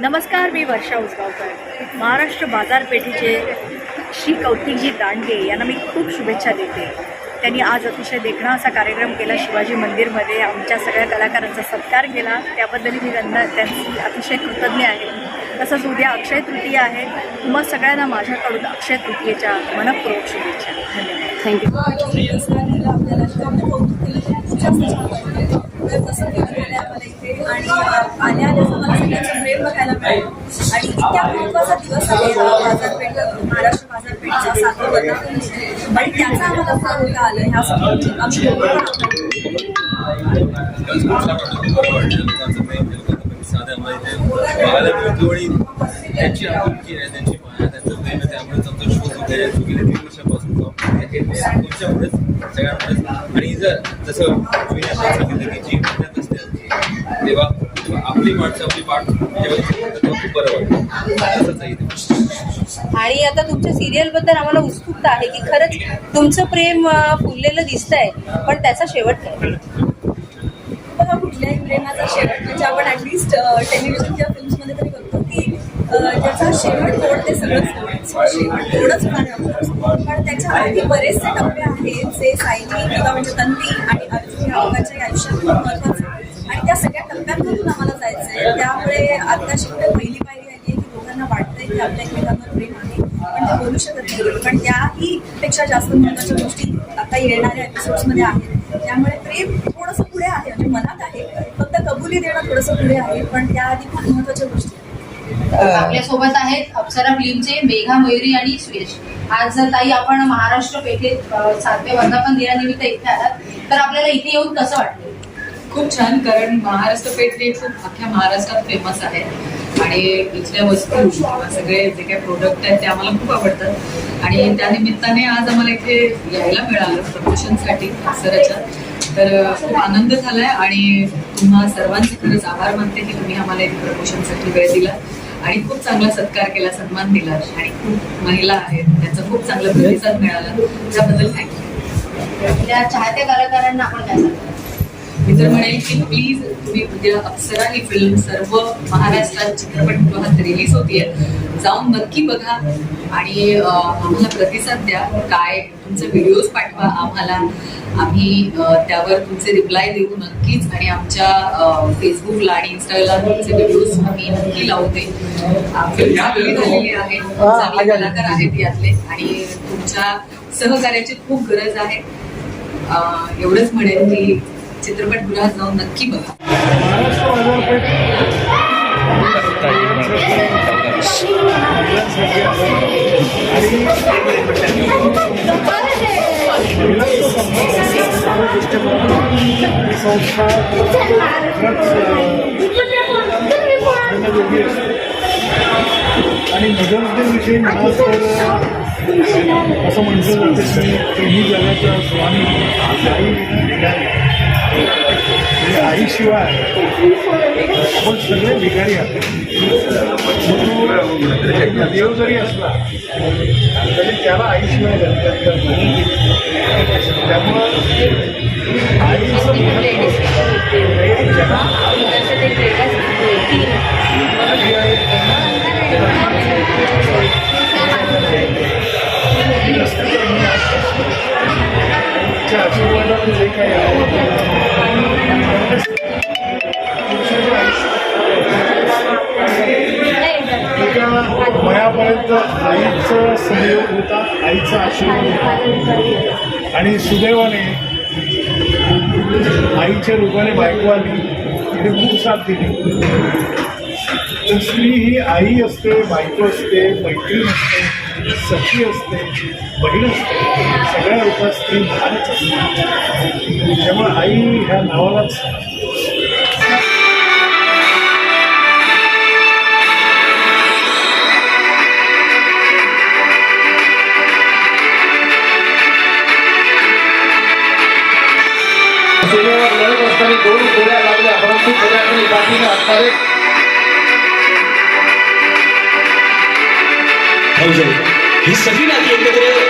नमस्कार मी वर्षा उसगावकर. महाराष्ट्र बाजारपेठेचे श्री कौतिकजी दांडगे यांना मी खूप शुभेच्छा देते. त्यांनी आज अतिशय देखणा असा कार्यक्रम केला शिवाजी मंदिरमध्ये आमच्या सगळ्या कलाकारांचा सत्कार केला. त्याबद्दल मी त्यांना त्यांची अतिशय कृतज्ञ आहे. तसंच उद्या अक्षय तृतीया आहे. तुम्हा सगळ्यांना माझ्याकडून अक्षय तृतीयेच्या मनपूर्वक शुभेच्छा. धन्यवाद. थँक्यू आणि आल्या आल्याचं आणि इतक्या महत्त्वाचा दिवस आहे बाजारपेठ महाराष्ट्र बाजारपेठचा सातवा आणि त्याचा आम्हाला फार होता आलं ह्या सगळ्यांची आमची साधं आम्हाला इथे बघायला मिळतो आणि त्यांची आपुलकी आहे. त्यांची माया त्यांचं प्रेम आहे त्यामुळेच आमचा शो जो आहे तो गेल्या तीन वर्षापासून तो आहे तुमच्यामुळेच सगळ्यांमुळेच आणि जर जसं सांगितलं की जी मेहनत असते तेव्हा आपली माणसं आपली पाठ जेव्हा आहे आणि आता तुमच्या सिरियलबद्दल आम्हाला उत्सुकता आहे की खरंच तुमचं प्रेम फुललेलं दिसतंय पण त्याचा शेवट काय? बघा कुठल्याही प्रेमाचा शेवट म्हणजे आपण ऍटलिस्ट टेलिव्हिजन किंवा फिल्म्समध्ये तरी बघतो की शेवट ते सगळं शेवट पण त्याच्या आधी बरेचसे टप्पे आहेत जे सायली किंवा म्हणजे तन्वी आणि अर्जुन या दोघांच्याही आयुष्यात खूप महत्त्वाचे आहेत. आणि त्या सगळ्या टप्प्यांमधून आम्हाला जायचं आहे त्यामुळे आता शेवटी पहिली की आपल्या एकमेकांवर प्रेम आहे. पण ते बोलू शकत नाही. पण त्याही पेक्षा जास्त महत्त्वाच्या गोष्टी आता येणाऱ्या एपिसोड्समध्ये आहेत. त्यामुळे प्रेम थोडंसं पुढे आहे. म्हणजे मनात आहे. फक्त कबुली देणं थोडंसं पुढे आहे. पण त्याआधी खूप महत्त्वाच्या गोष्टी. आपल्यासोबत आहेत अप्सरा फिल्मचे मेघा मयुरी आणि सुयश. आज जर ताई आपण महाराष्ट्र पेठेत सातव्या वर्धापन दिनानिमित्त इथे आलात तर आपल्याला इथे येऊन कसं वाटलं? खूप छान. कारण महाराष्ट्र पेठ हे खूप अख्ख्या महाराष्ट्रात फेमस आहे आणि तिथल्या वस्तू किंवा सगळे जे काही प्रोडक्ट आहेत ते आम्हाला खूप आवडतात. आणि त्या निमित्ताने आज आम्हाला इथे यायला मिळालं प्रमोशनसाठी अक्षराच्या तर खूप आनंद झालाय आणि तुम्हा सर्वांचे खरंच आभार मानते की तुम्ही आम्हाला इथे प्रमोशनसाठी वेळ दिला आणि खूप चांगला सत्कार केला सन्मान दिला आणि खूप महिला आहेत त्यांचा खूप चांगला प्रतिसाद मिळाला. त्याबद्दल थँक्यू चाहत्या कलाकारांना आपण काय सांगतो मी तर म्हणेल की प्लीज तुम्ही उद्या अप्सरा ही फिल्म सर्व महाराष्ट्रात चित्रपटगृहात रिलीज होतीये. जाऊन नक्की बघा. आणि आम्हाला प्रतिसाद द्या. काय तुमचे व्हिडिओज पाठवा आम्हाला. आम्ही त्यावर तुमचे रिप्लाय देऊ नक्कीच. आणि आमच्या फेसबुकला आणि इंस्टाला तुमचे व्हिडिओज आम्ही नक्की लावते. फिल्म चांगली झालेली आहे चांगले कलाकार आहेत यातले. आणि तुमच्या सहकार्याची खूप गरज आहे. एवढंच म्हणेन की चित्रपटगृहात जाऊन नक्की बघा. आणि नजरुद्दीनविषयी म्हणाल तर असं म्हणतो जातं की तिन्ही जगाच्या स्वामी आईशिवाय आपण सगळे भिकारी आहोत तो देव जरी असला तरी त्याला आईशिवाय त्यामुळं आईचं महत्त्व हे जगात आजी आहे एका आईचं सहयोग होता आईचा आशीर्वाद होता. आणि सुदैवाने आईच्या रूपाने बायको आली तिने खूप साथ दिली. तर स्त्री ही आई असते बायको असते मैत्रीण असते सखी असते बहीण असते. सगळ्या रूपात स्त्री महानच असते. त्यामुळे आई ह्या नावालाच सीमेवर लढत असताना दोन गोळ्या लागल्या परंतु पुण्याकडे बाजूने असणारे ही सगळी नाती एकत्र